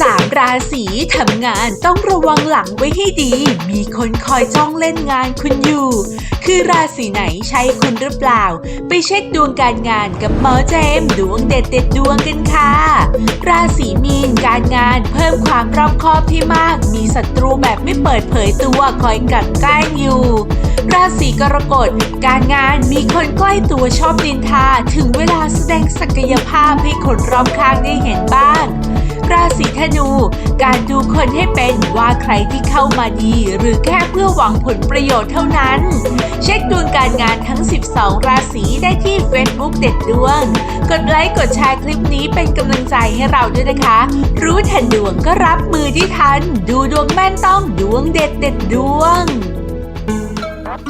สามราศีทำงานต้องระวังหลังไว้ให้ดี มีคนคอยจ้องเล่นงานคุณอยู่ คือราศีไหนใช่คุณหรือเปล่า ไปเช็คดวงการงานกับหมอเจมดวงเด็ดเด็ดดวงกันค่ะ ราศีมีนการงานเพิ่มความรอบคอบที่มาก มีศัตรูแบบไม่เปิดเผยตัวคอยกลันแกล้งอยู่ราศีกรกฎการงานมีคนใกล้ตัวชอบดินทา ถึงเวลาแสดงศักยภาพให้คนรอบข้างได้เห็นบ้าง ราศีธนู การดูคนให้เป็นว่าใครที่เข้ามาดี หรือแค่เพื่อหวังผลประโยชน์เท่านั้น เช็คดวงการงานทั้ง 12 ราศีได้ที่ Facebook เด็ดดวง กดไลค์กดแชร์คลิปนี้เป็นกำลังใจให้เราด้วยนะคะ รู้ทันดวงก็รับมือที่ทัน ดูดวงแม่นต้องดวงเด็ดเด็ดดวง